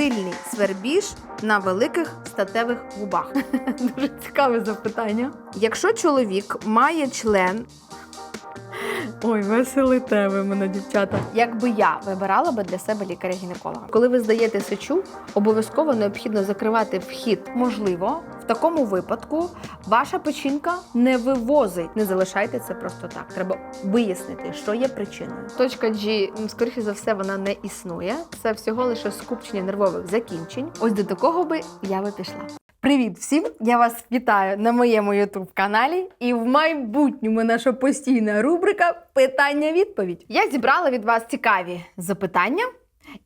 сильний свербіж на великих статевих губах? Дуже цікаве запитання. Якщо чоловік має член. Ой, веселите ви мене, дівчата. Якби я вибирала би для себе лікаря-гінеколога. Коли ви здаєте сечу, обов'язково необхідно закривати вхід. Можливо, в такому випадку ваша печінка не вивозить. Не залишайте це просто так. Треба вияснити, що є причиною. Точка G, скоріше за все, вона не існує. Це всього лише скупчення нервових закінчень. Ось до такого би я би пішла. Привіт всім! Я вас вітаю на моєму youtube каналі. І в майбутньому наша постійна рубрика Питання-відповідь. Я зібрала від вас цікаві запитання,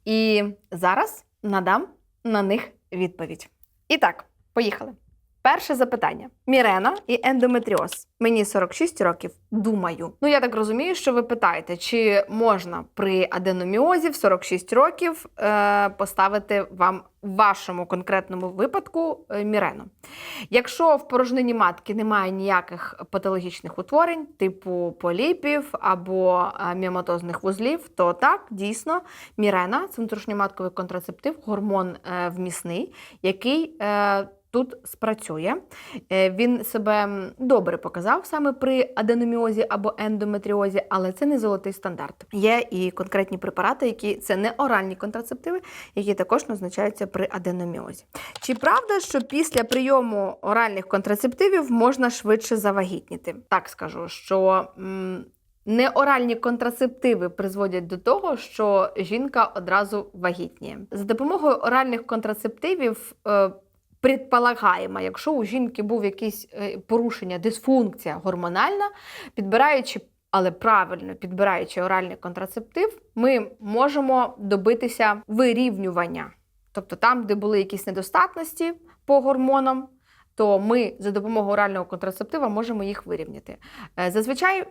і зараз надам на них відповідь. І так, поїхали. Перше запитання: Мірена і ендометріоз. Мені 46 років. Думаю. Ну я так розумію, що ви питаєте, чи можна при аденоміозі в 46 років е, поставити вам в вашому конкретному випадку е, мірену. Якщо в порожнині матки немає ніяких патологічних утворень, типу поліпів або е, міоматозних вузлів, то так, дійсно, мірена це внутрішньоматковий контрацептив, гормон е, вмісний, який е, тут спрацює. Е, Він себе добре показав саме при аденоміозі або ендометріозі, але це не золотий стандарт. Є і конкретні препарати, які це не оральні контрацептиви, які також назначаються при аденоміозі. Чи правда, що після прийому оральних контрацептивів можна швидше завагітніти? Так скажу, що. Неоральні контрацептиви призводять до того, що жінка одразу вагітніє. За допомогою оральних контрацептивів е, предполагаємо, якщо у жінки був якесь е, порушення, дисфункція гормональна, підбираючи, але правильно підбираючи оральний контрацептив, ми можемо добитися вирівнювання. Тобто там, де були якісь недостатності по гормонам, то ми за допомогою орального контрацептива можемо їх вирівняти. Е, Зазвичай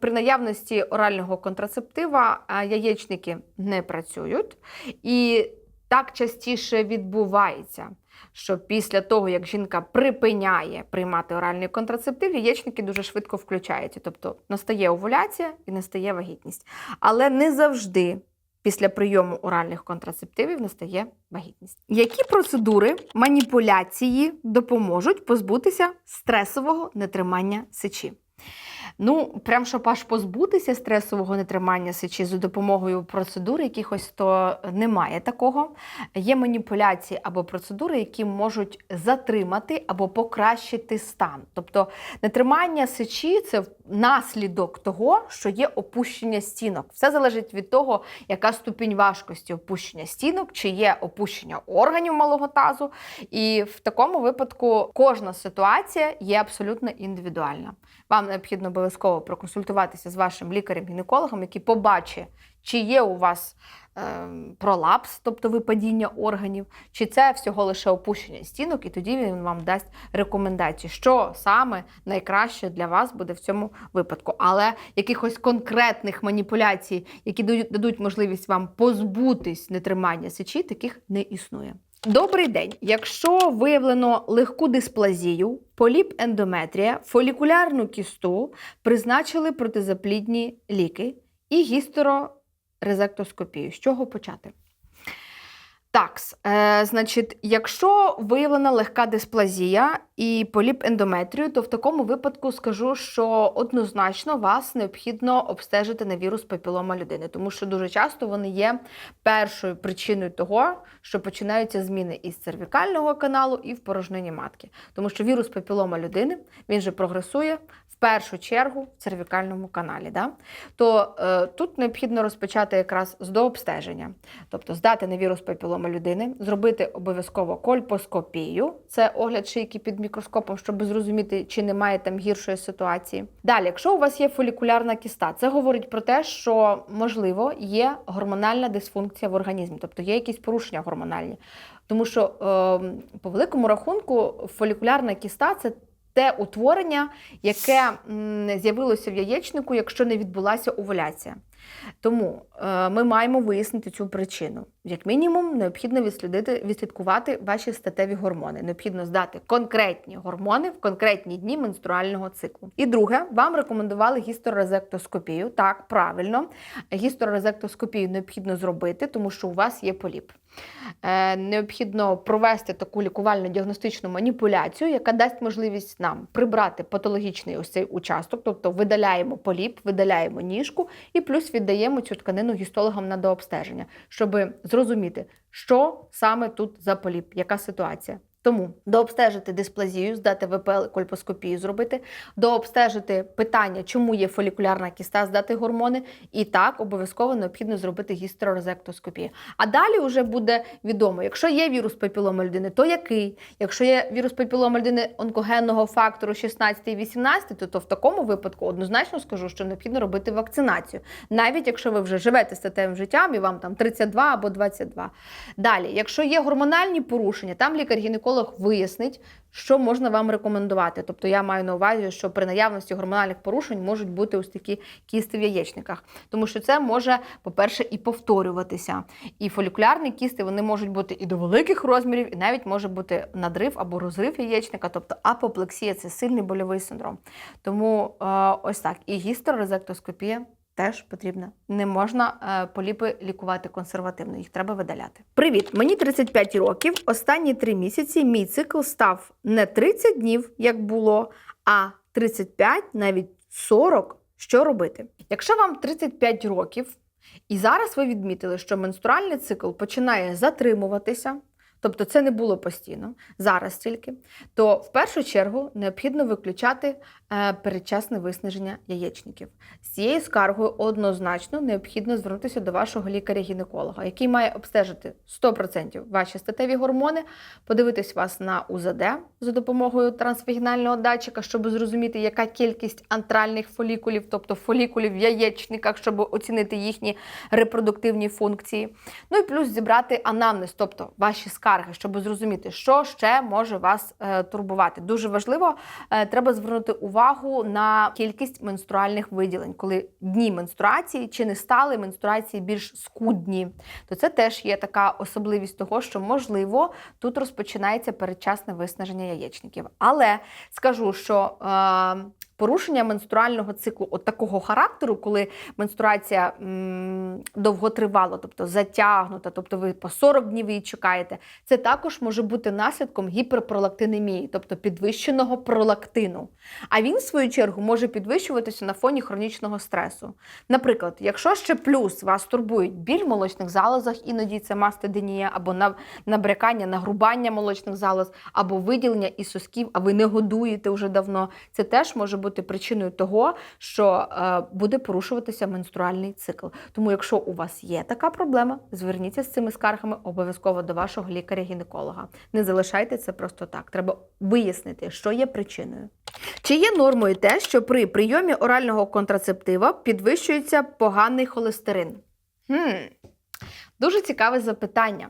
при наявності орального контрацептива е, яєчники не працюють, і так частіше відбувається, що після того, як жінка припиняє приймати оральний контрацептив, яєчники дуже швидко включаються. Тобто настає овуляція і настає вагітність. Але не завжди після прийому оральних контрацептивів настає вагітність. Які процедури маніпуляції допоможуть позбутися стресового нетримання сечі? Ну, прям щоб аж позбутися стресового нетримання сечі за допомогою процедур якихось, то немає такого. Є маніпуляції або процедури, які можуть затримати або покращити стан. Тобто нетримання сечі це наслідок того, що є опущення стінок. Все залежить від того, яка ступінь важкості опущення стінок, чи є опущення органів малого тазу. І в такому випадку кожна ситуація є абсолютно індивідуальна. Вам необхідно обов'язково проконсультуватися з вашим лікарем-гінекологом, який побачить, чи є у вас е, пролапс, тобто випадіння органів, чи це всього лише опущення стінок, і тоді він вам дасть рекомендації, що саме найкраще для вас буде в цьому випадку. Але якихось конкретних маніпуляцій, які дадуть можливість вам позбутись нетримання сечі, таких не існує. Добрий день. Якщо виявлено легку дисплазію, поліп ендометрія, фолікулярну кісту, призначили протизаплідні ліки і гістерорезектоскопію. З чого почати? Так, е, значить, якщо виявлена легка дисплазія і поліп ендометрію, то в такому випадку скажу, що однозначно вас необхідно обстежити на вірус папілома людини, тому що дуже часто вони є першою причиною того, що починаються зміни із цервікального каналу і в порожнині матки. Тому що вірус папілома людини він же прогресує в першу чергу в цервікальному каналі. Да? То е, тут необхідно розпочати якраз з дообстеження, тобто здати на вірус папілома людини, зробити обов'язково кольпоскопію, це огляд шийки під мікроскопом, щоб зрозуміти, чи немає там гіршої ситуації. Далі, якщо у вас є фолікулярна кіста, це говорить про те, що можливо є гормональна дисфункція в організмі, тобто є якісь порушення гормональні. Тому що е, по великому рахунку фолікулярна кіста це те утворення, яке з'явилося в яєчнику, якщо не відбулася овуляція. Тому е, ми маємо вияснити цю причину. Як мінімум, необхідно відслідити, відслідкувати ваші статеві гормони. Необхідно здати конкретні гормони в конкретні дні менструального циклу. І друге, вам рекомендували гісторезектоскопію. Так, правильно, гісторезектоскопію необхідно зробити, тому що у вас є поліп. Е, необхідно провести таку лікувально діагностичну маніпуляцію, яка дасть можливість нам прибрати патологічний ось цей участок, тобто видаляємо поліп, видаляємо ніжку і плюс віддаємо цю тканину гістологам на дообстеження, щоб зрозуміти, що саме тут за поліп, яка ситуація. Тому дообстежити дисплазію, здати ВПЛ кольпоскопію зробити, дообстежити питання, чому є фолікулярна кіста, здати гормони, і так обов'язково необхідно зробити гістерорезектоскопію. А далі вже буде відомо, якщо є вірус папіломи людини, то який? Якщо є вірус папіломи людини онкогенного фактору 16 і 18, то, то в такому випадку однозначно скажу, що необхідно робити вакцинацію, навіть якщо ви вже живете статевим життям і вам там 32 або 22. Далі, якщо є гормональні порушення, там лікар-гінеколог вияснить, що можна вам рекомендувати. Тобто я маю на увазі, що при наявності гормональних порушень можуть бути ось такі кісти в яєчниках, тому що це може, по-перше, і повторюватися. І фолікулярні кісти вони можуть бути і до великих розмірів, і навіть може бути надрив або розрив яєчника, тобто апоплексія це сильний больовий синдром. Тому е, ось так. І гістерорезектоскопія Теж потрібна. Не можна е, поліпи лікувати консервативно, їх треба видаляти. Привіт, мені 35 років. Останні три місяці мій цикл став не 30 днів, як було, а 35, навіть 40. Що робити? Якщо вам 35 років, і зараз ви відмітили, що менструальний цикл починає затримуватися, тобто це не було постійно, зараз тільки, то в першу чергу необхідно виключати е, передчасне виснаження яєчників. З цією скаргою однозначно необхідно звернутися до вашого лікаря-гінеколога, який має обстежити 100% ваші статеві гормони, подивитись вас на УЗД за допомогою трансвагінального датчика, щоб зрозуміти, яка кількість антральних фолікулів, тобто фолікулів в яєчниках, щоб оцінити їхні репродуктивні функції. Ну і плюс зібрати анамнез, тобто ваші скарги, щоб зрозуміти, що ще може вас е, турбувати. Дуже важливо, е, треба звернути увагу на кількість менструальних виділень, коли дні менструації чи не стали менструації більш скудні, то це теж є така особливість того, що можливо тут розпочинається передчасне виснаження яєчників. Але скажу, що е, порушення менструального циклу от такого характеру, коли менструація м, довготривала, тобто затягнута, тобто ви по 40 днів її чекаєте, це також може бути наслідком гіперпролактинемії, тобто підвищеного пролактину. А він, в свою чергу, може підвищуватися на фоні хронічного стресу. Наприклад, якщо ще плюс вас турбують біль в молочних залозах, іноді це мастодинія, або набрякання, нагрубання молочних залоз, або виділення із сосків, а ви не годуєте вже давно, це теж може бути причиною того, що е, буде порушуватися менструальний цикл. Тому, якщо у вас є така проблема, зверніться з цими скаргами обов'язково до вашого лікаря-гінеколога. Не залишайте це просто так. Треба вияснити, що є причиною. Чи є нормою те, що при прийомі орального контрацептива підвищується поганий холестерин? Хм. Дуже цікаве запитання.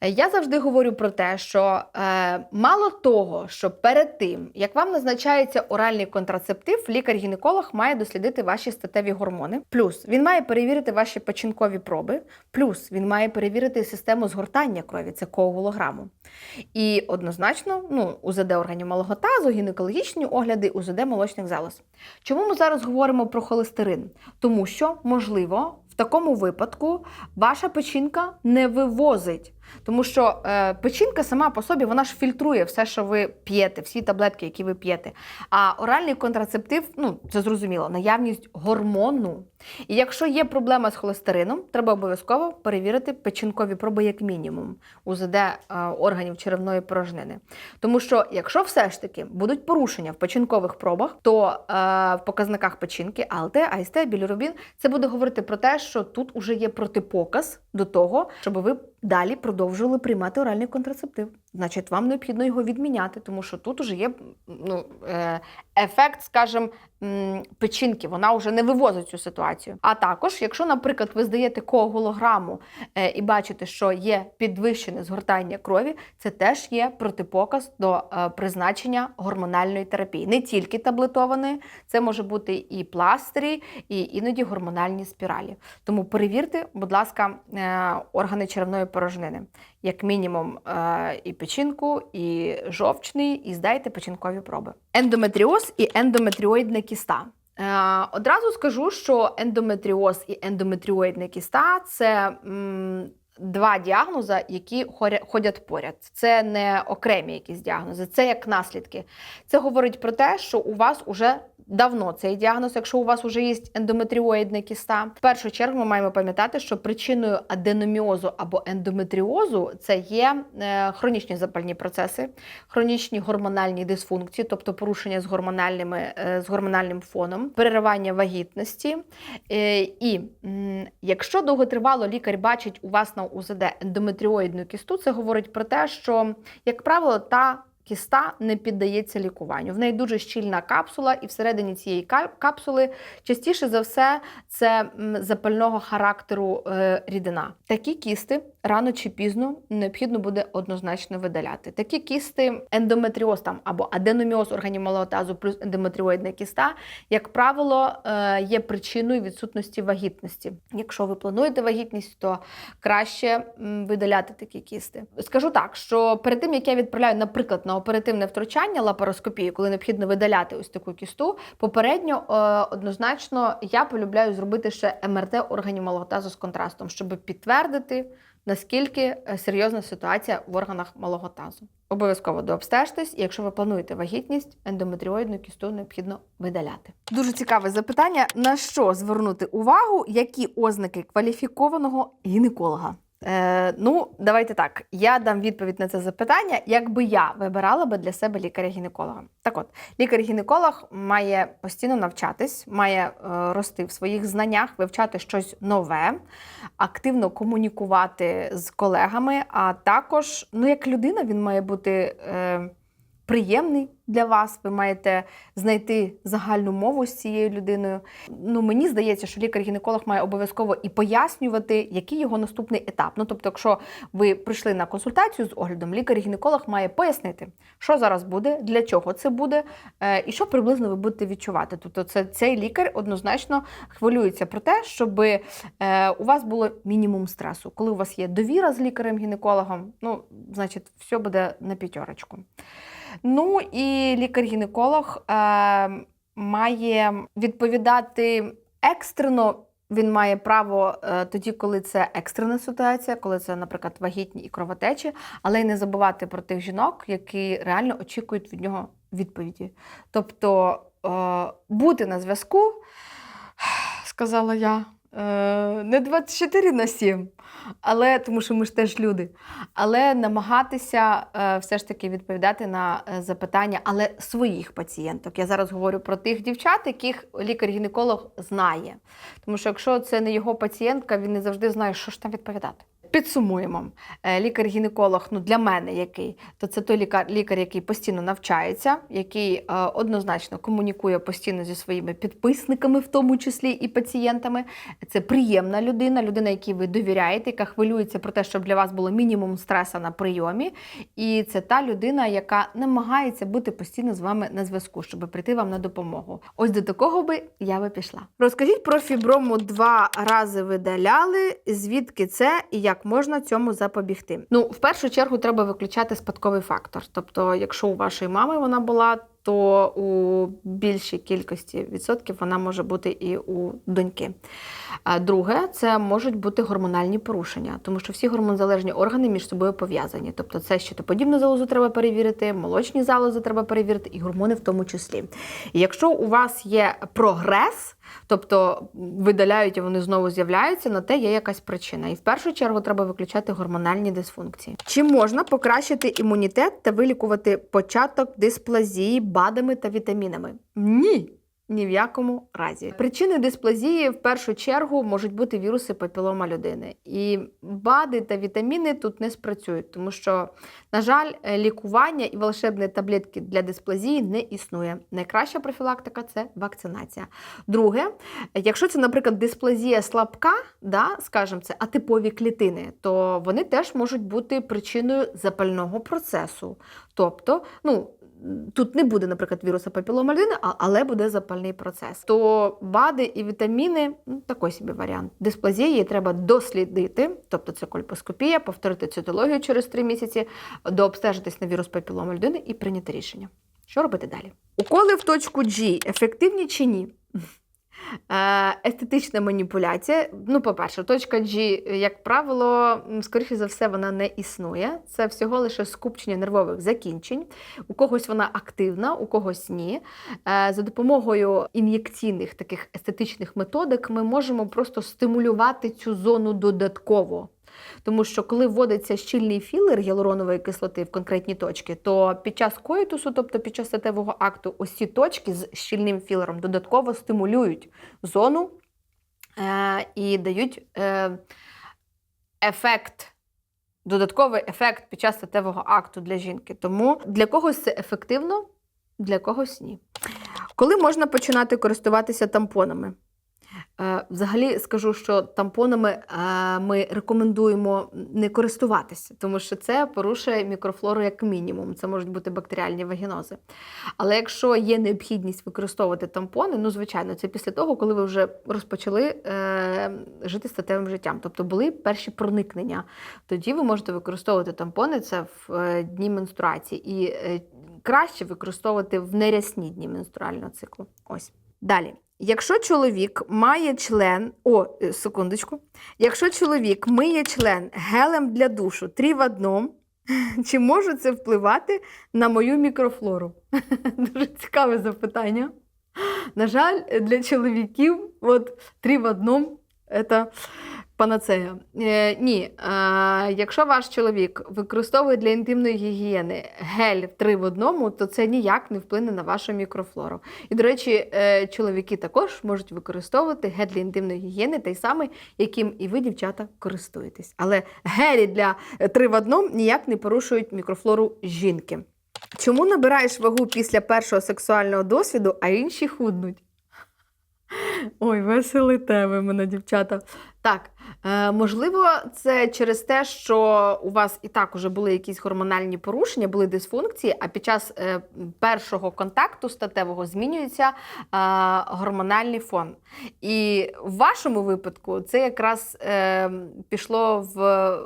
Е, Я завжди говорю про те, що е, мало того, що перед тим, як вам назначається оральний контрацептив, лікар-гінеколог має дослідити ваші статеві гормони. Плюс він має перевірити ваші печінкові проби, плюс він має перевірити систему згортання крові, це коагулограму. І однозначно, ну, УЗД органів малого тазу, гінекологічні огляди, УЗД молочних залоз. Чому ми зараз говоримо про холестерин? Тому що, можливо, в такому випадку ваша печінка не вивозить. Тому що е, печінка сама по собі вона ж фільтрує все, що ви п'єте, всі таблетки, які ви п'єте. А оральний контрацептив, ну це зрозуміло, наявність гормону. І якщо є проблема з холестерином, треба обов'язково перевірити печінкові проби як мінімум УЗД е, органів черевної порожнини. Тому що, якщо все ж таки будуть порушення в печінкових пробах, то е, в показниках печінки АЛТ, АСТ, білірубін, це буде говорити про те, що тут уже є протипоказ до того, щоб ви далі продовжували приймати оральний контрацептив. Значить вам необхідно його відміняти, тому що тут уже є ну, е, ефект, скажімо, печінки, вона вже не вивозить цю ситуацію. А також, якщо, наприклад, ви здаєте коагулограму е, і бачите, що є підвищене згортання крові, це теж є протипоказ до е, призначення гормональної терапії. Не тільки таблетованої, це може бути і пластирі, і іноді гормональні спіралі. Тому перевірте, будь ласка, органи черевної порожнини. Як мінімум, і печінку, і жовчний, і здайте печінкові проби. Ендометріоз і ендометріоїдна кіста. Е, Одразу скажу, що ендометріоз і ендометріоїдна кіста це два діагнози, які ходять поряд. Це не окремі якісь діагнози, це як наслідки. Це говорить про те, що у вас уже давно цей діагноз, якщо у вас вже є ендометріоїдна кіста. В першу чергу ми маємо пам'ятати, що причиною аденоміозу або ендометріозу це є е, хронічні запальні процеси, хронічні гормональні дисфункції, тобто порушення з гормональними е, з гормональним фоном, переривання вагітності. Е, І якщо довготривало лікар бачить у вас на УЗД ендометріоїдну кісту, це говорить про те, що, як правило, та Кіста не піддається лікуванню. В неї дуже щільна капсула, і всередині цієї капсули частіше за все це запального характеру е, рідина. Такі кісти рано чи пізно необхідно буде однозначно видаляти. Такі кісти, ендометріоз там або аденоміоз органів малого тазу плюс ендометріоїдна кіста, як правило, е, є причиною відсутності вагітності. Якщо ви плануєте вагітність, то краще видаляти такі кісти. Скажу так, що перед тим як я відправляю, наприклад, на оперативне втручання лапароскопії, коли необхідно видаляти ось таку кісту, попередньо е, однозначно я полюбляю зробити ще МРТ органів малого з контрастом, щоб підтвердити. Наскільки е, серйозна ситуація в органах малого тазу? Обов'язково дообстежтесь, і якщо ви плануєте вагітність, ендометріоїдну кісту необхідно видаляти. Дуже цікаве запитання: на що звернути увагу, які ознаки кваліфікованого гінеколога? Е, ну, давайте так. Я дам відповідь на це запитання, якби я вибирала би для себе лікаря-гінеколога. Так от, лікар-гінеколог має постійно навчатись, має е, рости в своїх знаннях, вивчати щось нове, активно комунікувати з колегами. А також, ну, як людина, він має бути е, приємний для вас. Ви маєте знайти загальну мову з цією людиною. Ну, мені здається, що лікар-гінеколог має обов'язково і пояснювати, який його наступний етап. Ну, тобто, якщо ви прийшли на консультацію з оглядом, лікар-гінеколог має пояснити, що зараз буде, для чого це буде, е, і що приблизно ви будете відчувати. Тобто, це цей лікар однозначно хвилюється про те, щоб е, у вас було мінімум стресу. Коли у вас є довіра з лікарем-гінекологом, ну, значить, все буде на п'ятерочку. Ну і лікар-гінеколог е, має відповідати екстрено. Він має право е, тоді, коли це екстрена ситуація, коли це, наприклад, вагітні і кровотечі, але й не забувати про тих жінок, які реально очікують від нього відповіді. Тобто е, бути на зв'язку, сказала я, не 24 на 7, але тому що ми ж теж люди. Але намагатися е, все ж таки відповідати на е, запитання, але своїх пацієнток. Я зараз говорю про тих дівчат, яких лікар-гінеколог знає. Тому що якщо це не його пацієнтка, він не завжди знає, що ж там відповідати. Підсумуємо, Е, лікар-гінеколог, ну для мене який, то це той лікар, лікар, який постійно навчається, який е, однозначно комунікує постійно зі своїми підписниками, в тому числі і пацієнтами. Це приємна людина, людина, якій ви довіряєте, яка хвилюється про те, щоб для вас було мінімум стреса на прийомі. І це та людина, яка намагається бути постійно з вами на зв'язку, щоб прийти вам на допомогу. Ось до такого би я би пішла. Розкажіть про фіброму два рази видаляли, звідки це і як можна цьому запобігти. Ну, в першу чергу треба виключати спадковий фактор. Тобто, якщо у вашої мами вона була, то у більшій кількості відсотків вона може бути і у доньки. Друге, це можуть бути гормональні порушення, тому що всі гормонзалежні органи між собою пов'язані. Тобто, це щитоподібну залозу треба перевірити, молочні залози треба перевірити, і гормони в тому числі. І якщо у вас є прогрес, тобто видаляють і вони знову з'являються, на те є якась причина. І в першу чергу треба виключати гормональні дисфункції. Чи можна покращити імунітет та вилікувати початок дисплазії БАДами та вітамінами? Ні. Ні в якому разі. Причини дисплазії в першу чергу можуть бути віруси папілома людини. І БАДи та вітаміни тут не спрацюють, тому що, на жаль, е, лікування і волшебні таблетки для дисплазії не існує. Найкраща профілактика це вакцинація. Друге, якщо це, наприклад, дисплазія слабка, да, скажімо, це атипові клітини, то вони теж можуть бути причиною запального процесу. Тобто, ну. Тут не буде, наприклад, віруса папілома людини, але буде запальний процес. То БАДи і вітаміни ну, такий собі варіант. Дисплазії її треба дослідити, тобто це кольпоскопія, повторити цитологію через три місяці, дообстежитись на вірус папілома людини і прийняти рішення. Що робити далі? Уколи в точку G ефективні чи ні? Е, Естетична маніпуляція. Ну, по-перше, точка G, як правило, скоріше за все, вона не існує. Це всього лише скупчення нервових закінчень. У когось вона активна, у когось ні. Е, За допомогою ін'єкційних таких естетичних методик ми можемо просто стимулювати цю зону додатково. Тому що коли вводиться щільний філер гіалуронової кислоти в конкретні точки, то під час коїтусу, тобто під час статевого акту, ось точки з щільним філером додатково стимулюють зону е, і дають е, ефект. Додатковий ефект під час статевого акту для жінки. Тому для когось це ефективно, для когось ні. Коли можна починати користуватися тампонами? Е, Взагалі скажу, що тампонами е, ми рекомендуємо не користуватися, тому що це порушує мікрофлору як мінімум. Це можуть бути бактеріальні вагінози. Але якщо є необхідність використовувати тампони, ну звичайно, це після того, коли ви вже розпочали е, жити статевим життям, тобто були перші проникнення. Тоді ви можете використовувати тампони це в дні менструації. І краще використовувати в нерясні дні менструального циклу. Ось. Далі. Якщо чоловік має член, о, е, секундочку. Якщо чоловік миє член гелем для душу три в одному, чи може це впливати на мою мікрофлору? Дуже цікаве запитання. На жаль, для чоловіків от три в одному це панацея. Е, ні, е, якщо ваш чоловік використовує для інтимної гігієни гель три в одному, то це ніяк не вплине на вашу мікрофлору. І, до речі, е, чоловіки також можуть використовувати гель для інтимної гігієни, той самий, яким і ви, дівчата, користуєтесь. Але гелі для три в одному ніяк не порушують мікрофлору жінки. Чому набираєш вагу після першого сексуального досвіду, а інші худнуть? Ой, веселите ви мене, дівчата. Так, е, можливо, це через те, що у вас і так уже були якісь гормональні порушення, були дисфункції, а під час е, першого контакту статевого змінюється е, гормональний фон. І в вашому випадку це якраз пішло в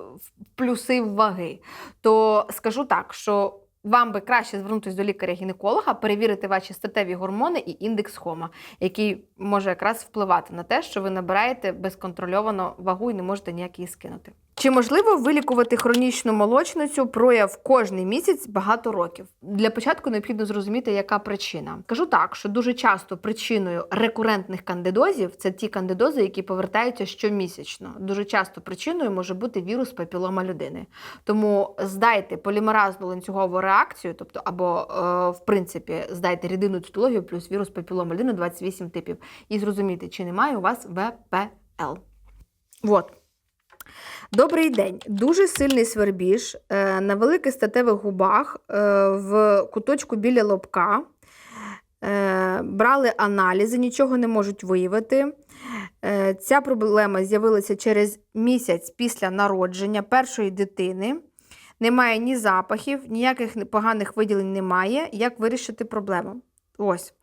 плюси ваги. То скажу так, що вам би краще звернутися до лікаря-гінеколога, перевірити ваші статеві гормони і індекс хома, який може якраз впливати на те, що ви набираєте безконтрольовано вагу і не можете ніяк її скинути. Чи можливо вилікувати хронічну молочницю прояв кожний місяць багато років? Для початку необхідно зрозуміти, яка причина. Кажу так, що дуже часто причиною рекурентних кандидозів це ті кандидози, які повертаються щомісячно. Дуже часто причиною може бути вірус папілома людини. Тому здайте полімеразну ланцюгову реакцію, тобто або е, в принципі здайте рідинну цитологію плюс вірус папілома людини 28 типів, і зрозуміти, чи немає у вас ВПЛ. Вот. Добрий день. Дуже сильний свербіж е, на великих статевих губах е, в куточку біля лобка. Е, брали аналізи, нічого не можуть виявити. Ця проблема з'явилася через місяць після народження першої дитини. Немає ні запахів, ніяких поганих виділень немає. Як вирішити проблему? Ось.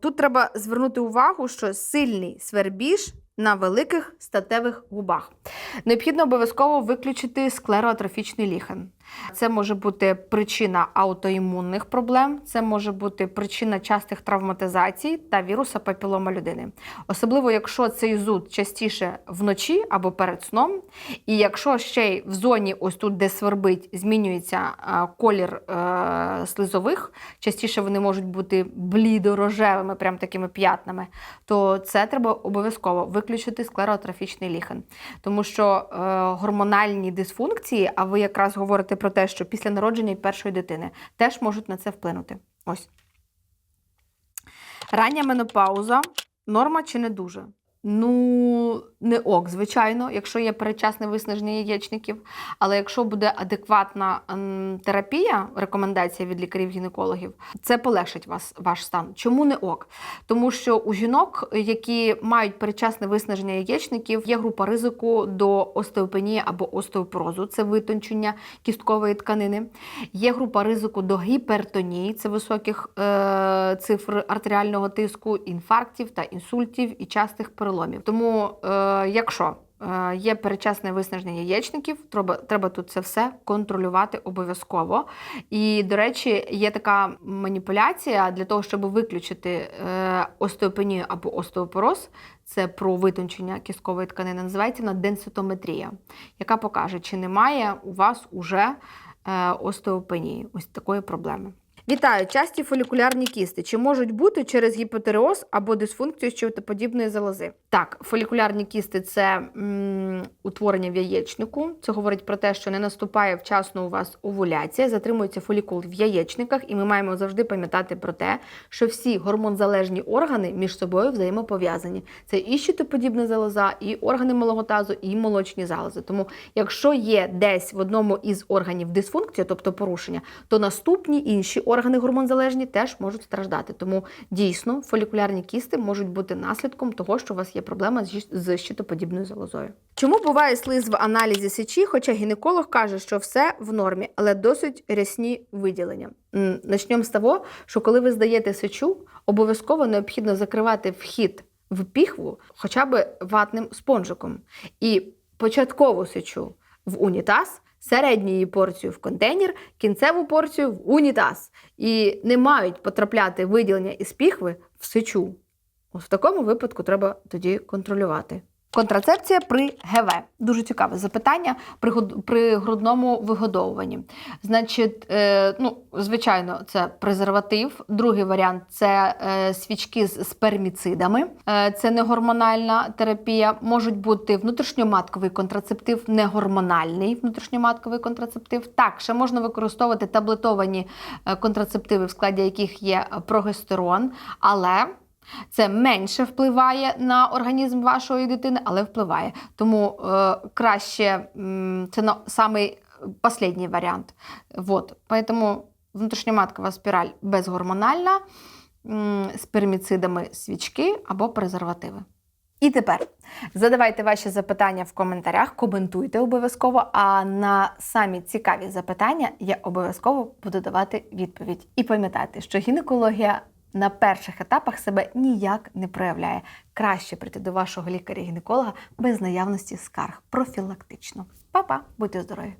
Тут треба звернути увагу, що сильний свербіж на великих статевих губах. Необхідно обов'язково виключити склероатрофічний ліхен. Це може бути причина аутоімунних проблем, це може бути причина частих травматизацій та віруса папілома людини. Особливо, якщо цей зуд частіше вночі або перед сном, і якщо ще й в зоні, ось тут, де свербить, змінюється е, колір е, слизових, частіше вони можуть бути блідо-рожевими, прям такими п'ятнами, то це треба обов'язково виключити склероатрофічний ліхен. Тому що е, гормональні дисфункції, а ви якраз говорите про те, що після народження першої дитини теж можуть на це вплинути. Ось. Рання менопауза норма чи не дуже? Ну, не ок, звичайно, якщо є передчасне виснаження яєчників. Але якщо буде адекватна ем, терапія, рекомендація від лікарів-гінекологів, це полегшить вас ваш стан. Чому не ок? Тому що у жінок, які мають передчасне виснаження яєчників, є група ризику до остеопенії або остеопорозу, це витончення кісткової тканини. Є група ризику до гіпертонії, це високих е, цифр артеріального тиску, інфарктів та інсультів і частих переломів. Тому, е, якщо е, є передчасне виснаження яєчників, треба, треба тут це все контролювати обов'язково. І, до речі, є така маніпуляція для того, щоб виключити е, остеопенію або остеопороз. Це про витончення кісткової тканини, називається вона денситометрія, яка покаже, чи немає у вас уже е, остеопенії, ось такої проблеми. Вітаю! Часті фолікулярні кісти. Чи можуть бути через гіпотереоз або дисфункцію щитоподібної залози? Так, фолікулярні кісти це м, утворення в яєчнику. Це говорить про те, що не наступає вчасно у вас овуляція, затримується фолікул в яєчниках, і ми маємо завжди пам'ятати про те, що всі гормонзалежні органи між собою взаємопов'язані. Це і щитоподібна залоза, і органи малого тазу, і молочні залози. Тому, якщо є десь в одному із органів дисфункція, тобто порушення, то наступні інші органи гормонзалежні теж можуть страждати. Тому дійсно фолікулярні кісти можуть бути наслідком того, що у вас є проблема з щитоподібною залозою. Чому буває слиз в аналізі сечі, хоча гінеколог каже, що все в нормі, але досить рясні виділення? Начнемо з того, що коли ви здаєте сечу, обов'язково необхідно закривати вхід в піхву хоча б ватним спонжиком. І початкову сечу в унітаз, середню її порцію в контейнер, кінцеву порцію в унітаз. І не мають потрапляти виділення із піхви в сечу. От в такому випадку треба тоді контролювати. Контрацепція при ГВ. Дуже цікаве запитання при, грудному вигодовуванні. Значить, е, ну, звичайно, це презерватив. Другий варіант це е, свічки з сперміцидами. Е, це не гормональна терапія. Можуть бути внутрішньоматковий контрацептив, негормональний внутрішньоматковий контрацептив. Так, ще можна використовувати таблетовані контрацептиви, в складі яких є прогестерон, але це менше впливає на організм вашої дитини, але впливає. Тому е, краще це на самий останній варіант. Вот. Поэтому внутрішньоматкова спіраль безгормональна, з перміцидами свічки або презервативи. І тепер задавайте ваші запитання в коментарях, коментуйте обов'язково. А на самі цікаві запитання я обов'язково буду давати відповідь. І пам'ятайте, що гінекологія на перших етапах себе ніяк не проявляє. Краще прийти до вашого лікаря-гінеколога без наявності скарг профілактично. Па-па, будьте здорові!